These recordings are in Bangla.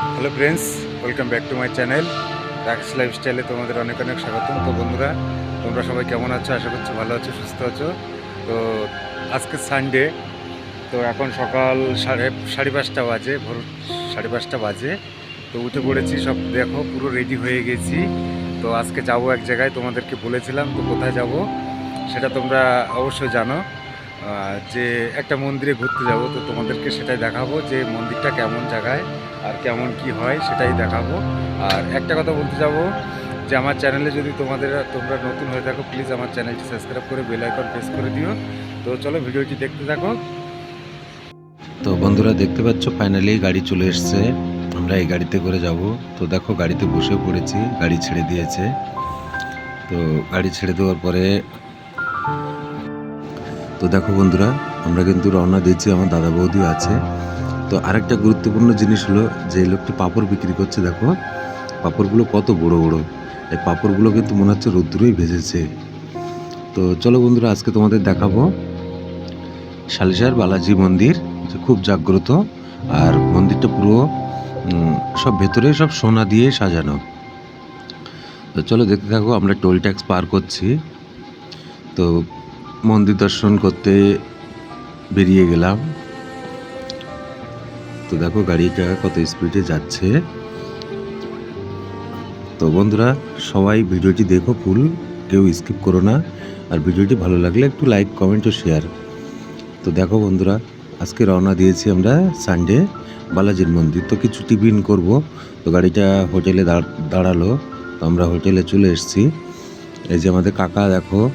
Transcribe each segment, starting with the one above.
Hello friends, welcome back to my channel. Rakesh লাইফস্টাইলে তোমাদের অনেক অনেক স্বাগতম। তো বন্ধুরা, তোমরা সবাই কেমন আছো? আশা করছি ভালো আছো, সুস্থ আছো। তো আজকে সানডে তো এখন সকাল সাড়ে সাড়ে পাঁচটা বাজে, ভোর সাড়ে পাঁচটা বাজে। তো উঠে পড়েছি, সব দেখো, পুরো রেডি হয়ে গেছি। তো আজকে যাব এক জায়গায়, তোমাদেরকে বলেছিলাম তো কোথায় যাব, সেটা তোমরা অবশ্যই জানো। যে একটা মন্দিরে ঘুরতে যাব, তো তোমাদেরকে সেটাই দেখাবো যে মন্দিরটা কেমন জায়গায় আর কেমন কি হয় সেটাই দেখাবো। আর একটা কথা বলতে যাব যে আমার চ্যানেলে যদি তোমাদের, তোমরা নতুন হয়ে থাকো প্লিজ আমার চ্যানেলটি সাবস্ক্রাইব করে বেল আইকন প্রেস করে দিও। তো চলো ভিডিওটি দেখতে থাকো। তো বন্ধুরা দেখতে পাচ্ছ ফাইনালি গাড়ি চলে এসছে। আমরা এই গাড়িতে করে যাব। তো দেখো, গাড়িতে বসে পড়েছি, গাড়ি ছেড়ে দিয়েছে। তো গাড়ি ছেড়ে দেওয়ার পরে তো দেখো বন্ধুরা, আমরা কিন্তু রওনা দিয়েছি, আমার দাদা বৌদি আছে। তো আরেকটা গুরুত্বপূর্ণ জিনিস হলো, যে লোকটি পাপড় বিক্রি করছে, দেখো, পাপড়গুলো কত বড় বড়। এই পাপড়গুলো কিন্তু মনে হচ্ছে রোদ্দুরেই ভেজেছে। তো চলো বন্ধুরা, আজকে তোমাদের দেখাবো শালিশার বালাজি মন্দির, যে খুব জাগ্রত, আর মন্দিরটা পুরো সব ভেতরে সব সোনা দিয়ে সাজানো। তো চলো দেখতে থাকো, আমরা টোল ট্যাক্স পার করছি। তো মন্দির দর্শন করতে বেরিয়ে গেলাম। তো দেখো গাড়িটা কত স্পিডে যাচ্ছে। তো বন্ধুরা, সবাই ভিডিওটি দেখো ফুল কেউ স্কিপ করো না। আর ভিডিওটি ভালো লাগলে একটু লাইক কমেন্ট ও শেয়ার তো দেখো বন্ধুরা, আজকে রওনা দিয়েছি আমরা সানডে বালাজির মন্দির। তো কিছু টিফিন করব। তো গাড়িটা হোটেলে দাঁড়- দাঁড়াল। তো আমরা হোটেলে চলে এসেছি। এই যে আমাদের কাকা দেখো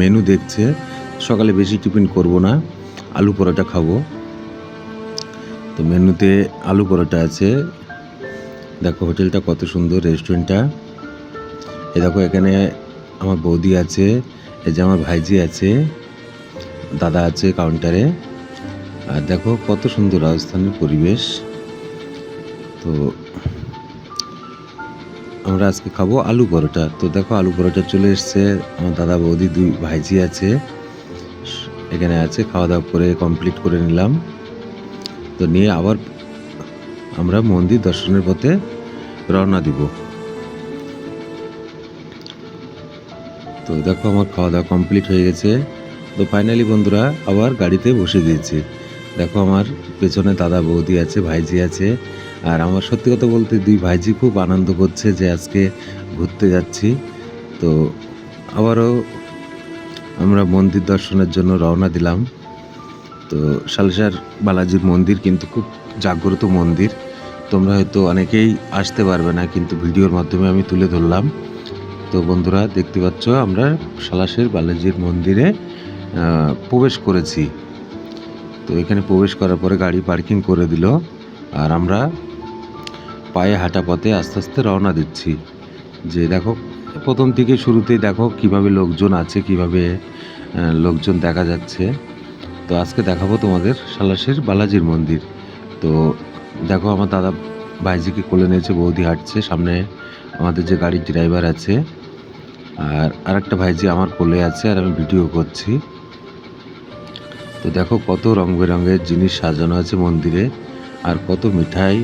মেনু দেখছে, সকালে বেশি টিফিন করব না, আলু পরোটা খাব। তো মেনুতে আলু পরোটা আছে। দেখো হোটেলটা কত সুন্দর, রেস্টুরেন্টটা। এ দেখো এখানে আমার বৌদি আছে, এই যে আমার ভাইজি আছে, দাদা আছে কাউন্টারে। আর দেখো কত সুন্দর রাজস্থানের পরিবেশ। তো আমরা আজকে খাব আলু পরোটা। তো দেখো, আলু পরোটা চলে এসছে। আমার দাদা বৌদি দুই ভাইজি আছে। এখানে আছে খাওয়া দাওয়া করে কমপ্লিট করে নিলাম। তো নিয়ে আবার আমরা মন্দির দর্শনের পথে রওনা দিব। তো দেখো, আমার খাওয়া দাওয়া কমপ্লিট হয়ে গেছে। তো ফাইনালি বন্ধুরা, আবার গাড়িতে বসে গিয়েছি দেখো আমার পেছনে দাদা বৌদি আছে, ভাইজি আছে। আর আমার সত্যি কথা বলতে দুই ভাইজি খুব আনন্দ করছে যে আজকে ঘুরতে যাচ্ছি। তো আবারও আমরা মন্দির দর্শনের জন্য রওনা দিলাম। তো সালসার বালাজির মন্দির কিন্তু খুব জাগ্রত মন্দির। তোমরা হয়তো অনেকেই আসতে পারবে না, কিন্তু ভিডিওর মাধ্যমে আমি তুলে ধরলাম। তো বন্ধুরা, দেখতে পাচ্ছ, আমরা সালাসের বালাজির মন্দিরে প্রবেশ করেছি। তো এখানে প্রবেশ করার পরে গাড়ি পার্কিং করে দিল আর আমরা পায়ে হাঁটা পথে আস্তে আস্তে রওনা দিচ্ছি। যে দেখো, প্রথম থেকে শুরুতেই দেখো কীভাবে লোকজন আছে, কীভাবে লোকজন দেখা যাচ্ছে। তো আজকে দেখাবো তোমাদের সালাসের বালাজির মন্দির। তো দেখো, আমার দাদা ভাইজিকে কোলে নিয়েছে, বৌদি হাঁটছে, সামনে আমাদের যে গাড়ির ড্রাইভার আছে। আর আরেকটা ভাইজি আমার কোলে আছে আর আমি ভিডিও করছি। তো দেখো কত রং বেরঙের জিনিস সাজানো আছে মন্দিরে, আর কত মিঠাই,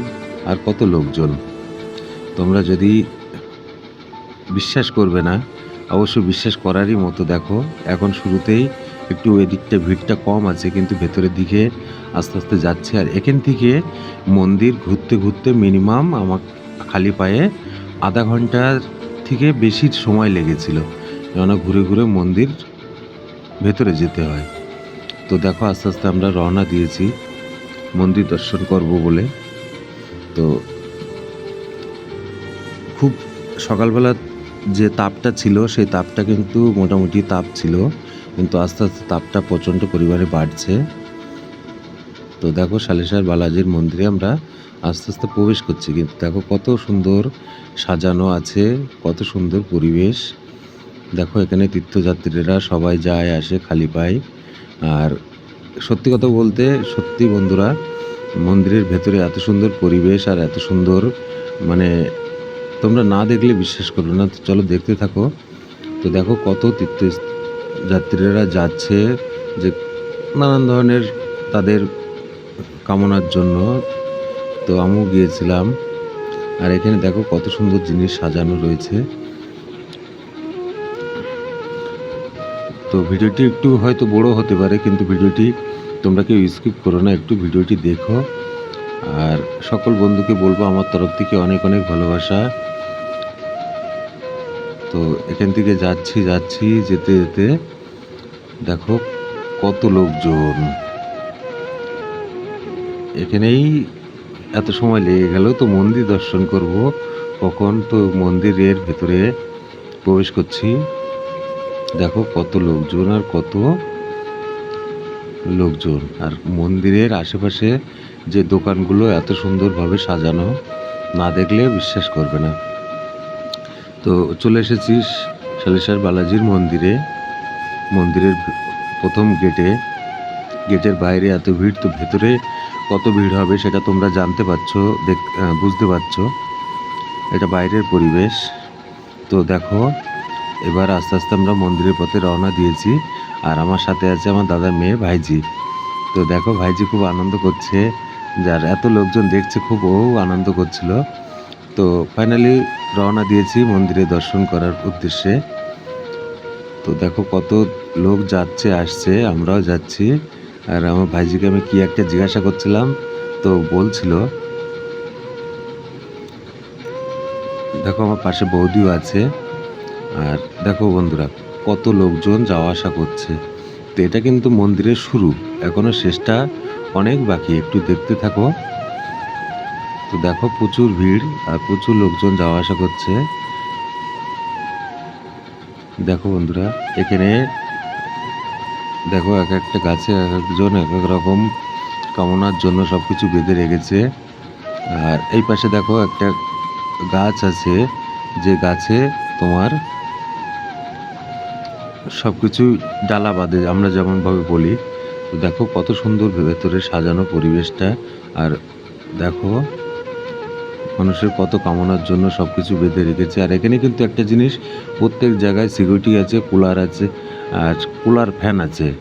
আর কত লোকজন। তোমরা যদি বিশ্বাস করবে না অবশ্য বিশ্বাস করারই মতো দেখো। এখন শুরুতেই একটু এদিকটা ভিড়টা কম আছে, কিন্তু ভেতরের দিকে আস্তে আস্তে যাচ্ছে। আর এখান থেকে মন্দির ঘুরতে ঘুরতে মিনিমাম আমার খালি পায়ে আধা ঘণ্টার থেকে বেশি সময় লেগেছিল। কেননা ঘুরে ঘুরে মন্দির ভেতরে যেতে হয়। তো দেখো, আস্তে আস্তে আমরা রওনা দিয়েছি। মন্দির দর্শন করব বলে। তো খুব সকালবেলা যে তাপটা ছিল, সেই তাপটা কিন্তু মোটামুটি তাপ ছিল। কিন্তু আস্তে আস্তে তাপটা প্রচণ্ড পরিমাণে বাড়ছে। তো দেখো শালেশ্বর বালাজির মন্দিরে আমরা আস্তে আস্তে প্রবেশ করছি। কিন্তু দেখো, কত সুন্দর সাজানো আছে, কত সুন্দর পরিবেশ। দেখো, এখানে তীর্থযাত্রীরা সবাই যায়, আসে, খালি পায়। আর সত্যি কথা বলতে, সত্যি বন্ধুরা, মন্দিরের ভেতরে এত সুন্দর পরিবেশ আর এত সুন্দর মানে তোমরা না দেখলে বিশ্বাস করবে না। তো চলো দেখতে থাকো। তো দেখো কত তীর্থ যাত্রীরা যাচ্ছে যে নানান ধরনের তাদের কামনার জন্য। তো আমিও গিয়েছিলাম। আর এখানে দেখো কত সুন্দর জিনিস সাজানো রয়েছে। তো ভিডিওটি একটু হয়তো বড় হতে পারে, কিন্তু ভিডিওটি তোমরা কেউ স্কিপ করো না, একটু ভিডিওটি দেখো। আর সকল বন্ধুকে বলব, আমার তরফ থেকে অনেক অনেক ভালোবাসা। তো এখান থেকে যাচ্ছি যাচ্ছি, যেতে যেতে দেখো কত লোকজন। এখানেই এত সময় লেগে গেল, তো মন্দির দর্শন করব। কখন তো মন্দিরের ভেতরে প্রবেশ করছি। দেখো কত লোকজন আর কত লোকজন। আর মন্দিরের আশেপাশে যে দোকানগুলো এত সুন্দরভাবে সাজানো, না দেখলে বিশ্বাস করবে না। তো চলে এসেছি শালেশ্বর বালাজির মন্দিরে। মন্দিরের প্রথম গেটে গেটের বাইরে এত ভিড়, তো ভেতরে কত ভিড় হবে সেটা তোমরা জানতে পারছ, দেখ বুঝতে পারছ। এটা বাইরের পরিবেশ। তো দেখো এবার আস্তে আস্তে আমরা মন্দিরের পথে রওনা দিয়েছি। আর আমার সাথে আছে আমার দাদার মেয়ে ভাইজি। তো দেখো, ভাইজি খুব আনন্দ করছে। যার এত লোকজন দেখছে, খুব ও আনন্দ করছিল। তো ফাইনালি রওনা দিয়েছি মন্দিরে দর্শন করার উদ্দেশ্যে। তো দেখো কত লোক যাচ্ছে, আসছে, আমরাও যাচ্ছি। আর আমার ভাইজিকে আমি কি একটা জিজ্ঞাসা করছিলাম, তো বলছিল, দেখো আমার পাশে বৌদিও আছে। আর দেখো বন্ধুরা, কত লোকজন যাওয়া আসা করছে। তো এটা কিন্তু মন্দিরের শুরু। এখনও শেষটা অনেক বাকি, একটু দেখতে থাকো। তো দেখো প্রচুর ভিড় আর প্রচুর লোকজন যাওয়া আসা করছে। দেখো বন্ধুরা, এখানে দেখো এক একটা গাছে এক একজন এক এক রকম কামনার জন্য সব কিছু বেঁধে রেখেছে। আর এই পাশে দেখো একটা গাছ আছে, যে গাছে তোমার সব কিছু ডালা বাঁধে আমরা যেমনভাবে বলি। দেখো কত সুন্দর ভেতরে সাজানো পরিবেশটা আর দেখো মানুষের কত কামনার জন্য সব কিছু বেঁধে রেখেছে। আর এখানে কিন্তু একটা জিনিস প্রত্যেক জায়গায় সিকিউরিটি আছে কুলার আছে আর কুলার ফ্যান আছে।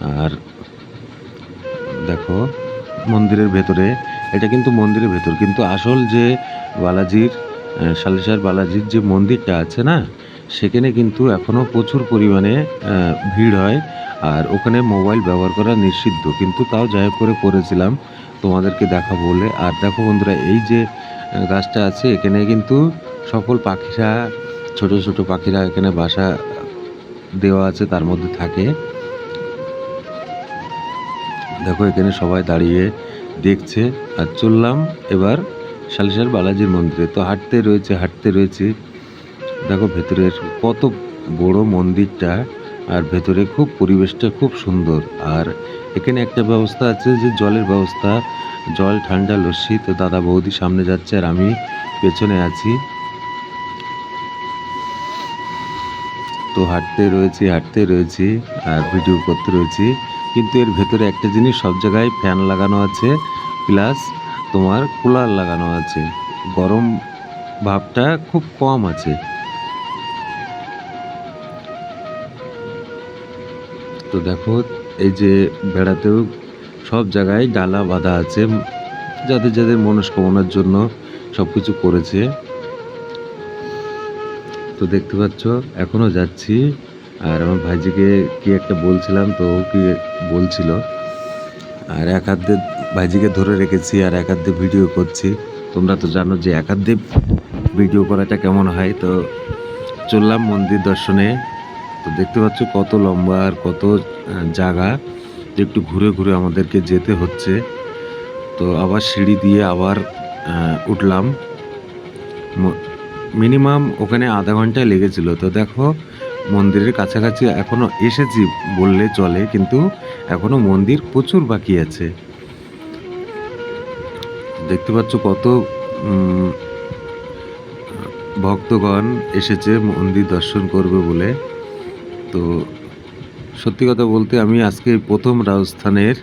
আর দেখো মন্দিরের ভেতরে এটা কিন্তু মন্দিরের ভেতর কিন্তু আসল যে বালাজির আহ, বালাজির যে মন্দিরটা আছে না সেখানে কিন্তু এখনও প্রচুর পরিমাণে ভিড় হয় আর ওখানে মোবাইল ব্যবহার করা নিষিদ্ধ। কিন্তু তাও যাই করে করেছিলাম। তোমাদেরকে দেখা বলে। আর দেখো বন্ধুরা, এই যে গাছটা আছে, এখানে কিন্তু সকল পাখিরা, ছোট ছোট পাখিরা এখানে বাসা দেওয়া আছে, তার মধ্যে থাকে। দেখো, এখানে সবাই দাঁড়িয়ে দেখছে। আর চললাম এবার শালিশার বালাজির মন্দিরে। তো হাঁটতে রয়েছে হাঁটতে রয়েছে। দেখো ভেতরের কত বড় মন্দিরটা আর ভেতরে খুব পরিবেশটা খুব সুন্দর। আর এখানে একটা ব্যবস্থা আছে যে জলের ব্যবস্থা, জল, ঠান্ডা, লস্যি। তো দাদা বৌদি সামনে যাচ্ছে আর আমি পেছনে আছি। তো হাঁটতে রয়েছি হাঁটতে রয়েছি আর ভিডিও করতে রয়েছি। কিন্তু এর ভেতরে একটা জিনিস, সব জায়গায় ফ্যান লাগানো আছে, প্লাস তোমার কুলার লাগানো আছে। গরম ভাবটা খুব কম আছে। তো দেখো, এই যে বেড়াতেও সব জায়গায় ডালা বাঁধা আছে, যাদের যাদের মনস্কামনার জন্য সব কিছু করেছে। তো দেখতে পাচ্ছ, এখনও যাচ্ছি। আর আমার ভাইজিকে কি একটা বলছিলাম, তো ও কি বলছিল। আর এক হাত ভাইজিকে ধরে রেখেছি, আর এক দিয়ে ভিডিও করছি। তোমরা তো জানো যে এক দিয়ে ভিডিও করাটা কেমন হয়, তো চললাম মন্দির দর্শনে। তো দেখতে পাচ্ছ কত লম্বা আর কত জায়গা একটু ঘুরে ঘুরে আমাদেরকে যেতে হচ্ছে। তো আবার সিঁড়ি দিয়ে আবার উঠলাম। মিনিমাম ওখানে আধা ঘন্টায় লেগেছিল। তো দেখো, মন্দিরের কাছাকাছি এখনও এসেছি বললে চলে, কিন্তু এখনও মন্দির প্রচুর বাকি আছে। দেখতে পাচ্ছ কত ভক্তগণ এসেছে মন্দির দর্শন করবে বলে। তো সত্যি কথা বলতে আমি আজকে প্রথম রাজস্থানের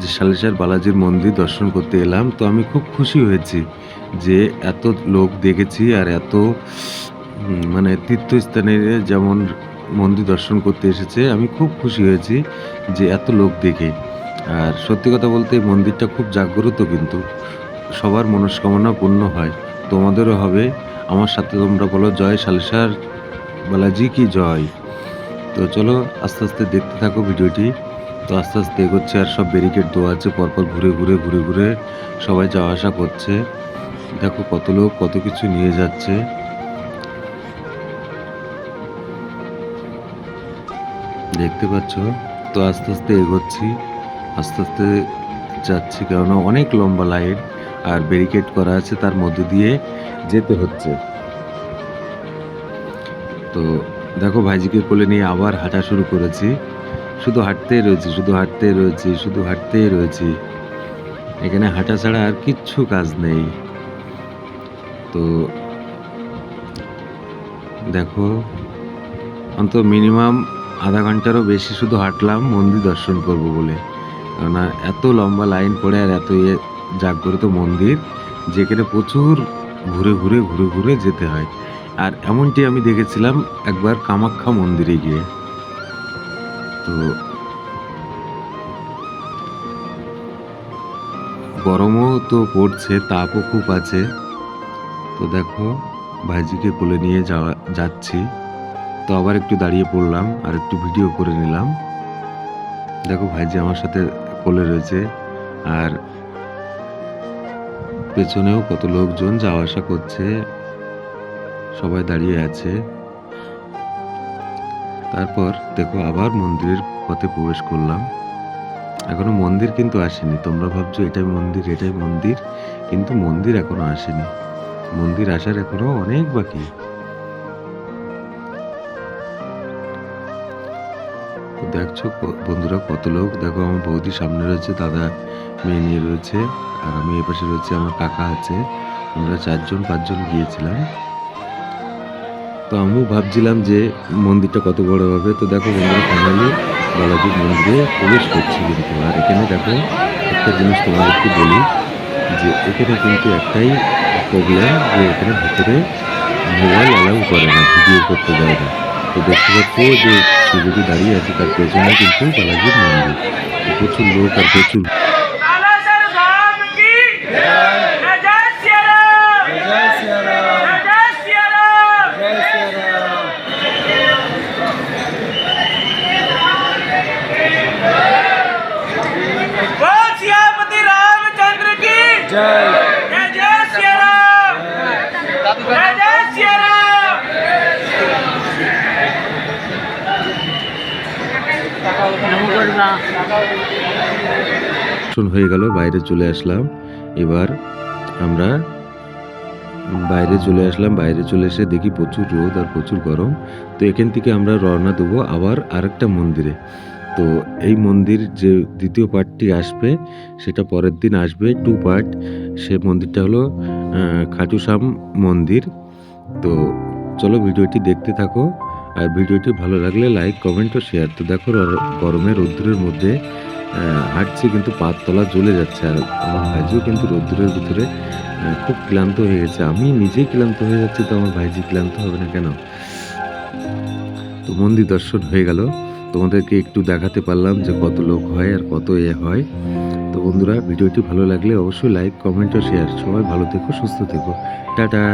যে শালেশ্বর বালাজির মন্দির দর্শন করতে এলাম, তো আমি খুব খুশি হয়েছি যে এত লোক দেখেছি আর এত মানে তীর্থস্থানের যেমন মন্দির দর্শন করতে এসেছে, আমি খুব খুশি হয়েছি যে এত লোক দেখে। আর সত্যি কথা বলতে এই মন্দিরটা খুব জাগ্রত কিন্তু, সবার মনস্কামনা পূর্ণ হয়। তোমাদেরও হবে। আমার সাথে তোমরা বলো, জয় সালসার বালাজি কি জয়? তো চলো আস্তে আস্তে দেখতে থাকো ভিডিওটি। তো আস্তে আস্তে এগোচ্ছে আর সব ব্যারিকেড দেওয়া আছে, পরপর ঘুরে ঘুরে ঘুরে ঘুরে সবাই যাওয়া আসা করছে। দেখো কত লোক, কত কিছু নিয়ে যাচ্ছে। দেখতে পাচ্ছ? তো আস্তে আস্তে এগোচ্ছি, আস্তে আস্তে যাচ্ছি কেননা অনেক লম্বা লাইন আর ব্যারিকেড করা আছে, তার মধ্যে দিয়ে যেতে হচ্ছে। তো দেখো ভাইজিকে কোলে নিয়ে আবার হাঁটা শুরু করেছি। শুধু হাঁটতেই রয়েছি, শুধু হাঁটতেই রয়েছি, শুধু হাঁটতেই রয়েছি। এখানে হাঁটা ছাড়া আর কিচ্ছু কাজ নেই। তো দেখো, অন্তত মিনিমাম আধা ঘন্টারও বেশি শুধু হাঁটলাম, মন্দির দর্শন করব বলে। কেননা এত লম্বা লাইন পড়ে আর এত ইয়ে জাগ্রত মন্দির, যেখানে প্রচুর ঘুরে ঘুরে ঘুরে ঘুরে যেতে হয়। আর এমনটি আমি দেখেছিলাম একবার কামাখ্যা মন্দিরে গিয়ে। তো গরমও তো পড়ছে, তাপও খুব আছে। তো দেখো, ভাইজিকে কোলে নিয়ে যাওয়া, যাচ্ছি। তো আবার একটু দাঁড়িয়ে পড়লাম আর একটু ভিডিও করে নিলাম। দেখো, ভাইজি আমার সাথে কোলে রয়েছে আর পেছনেও কত লোকজন যাওয়া আসা করছে। সবাই দাঁড়িয়ে আছে। তারপর দেখো আবার মন্দিরের পথে প্রবেশ করলাম। এখনও মন্দির কিন্তু আসেনি। তোমরা ভাবছ এটাই মন্দির এটাই মন্দির, কিন্তু মন্দির এখনও আসেনি। মন্দির আসার এখনও অনেক বাকি। দেখছ বন্ধুরা কত লোক? দেখো আমার বৌদি সামনে রয়েছে, দাদা মেয়ে নিয়ে রয়েছে, আর আমি এপাশে রয়েছে, আমার কাকা আছে। আমরা চারজন, পাঁচজন গিয়েছিলাম। তো আমিও ভাবছিলাম যে মন্দিরটা কত বড় হবে। তো দেখো বন্ধুরা ফাইনালি বালাজির মন্দিরে প্রবেশ করছি কিন্তু। আর এখানে দেখো, একটা জিনিস তোমাদেরকে বলি যে এখানে কিন্তু একটাই প্রবলেম যে এখানে ভিতরে মোবাইল অ্যালাউ করে না ভিডিও করতে দেয় না। তো দেখতে পাচ্ছ যে শিবজি দাঁড়িয়ে আছে, তার পেছনে কিন্তু বালাজির মন্দির। প্রচুর লোক আর প্রচুর হয়ে গেল, বাইরে চলে আসলাম। এবার আমরা বাইরে চলে আসলাম, বাইরে চলে এসে দেখি প্রচুর রোদ আর প্রচুর গরম। তো এখান থেকে আমরা রওনা দেবো আবার আরেকটা মন্দিরে। তো এই মন্দির যে দ্বিতীয় পার্টটি আসবে, সেটা পরের দিন আসবে টু পার্ট সে মন্দিরটা হলো খাটুশ্যাম মন্দির। তো চলো ভিডিওটি দেখতে থাকো, আর ভিডিওটি ভালো লাগলে লাইক কমেন্ট ও শেয়ার তো দেখো গরমে রৌদ্রের মধ্যে হাঁটছি কিন্তু পাততলা জ্বলে যাচ্ছে, আর আমার ভাইজিও কিন্তু রৌদ্রের ভিতরে খুব ক্লান্ত হয়ে গেছে। আমি নিজেই ক্লান্ত হয়ে যাচ্ছি তো আমার ভাইজি ক্লান্ত হবে না কেন? তো মন্দির দর্শন হয়ে গেল। তোমাদেরকে একটু দেখাতে পারলাম যে কত লোক হয় আর কত এ হয়। তো বন্ধুরা, ভিডিওটি ভালো লাগলে অবশ্যই লাইক কমেন্ট ও শেয়ার সবাই ভালো থেকো, সুস্থ থেকো। টাটা!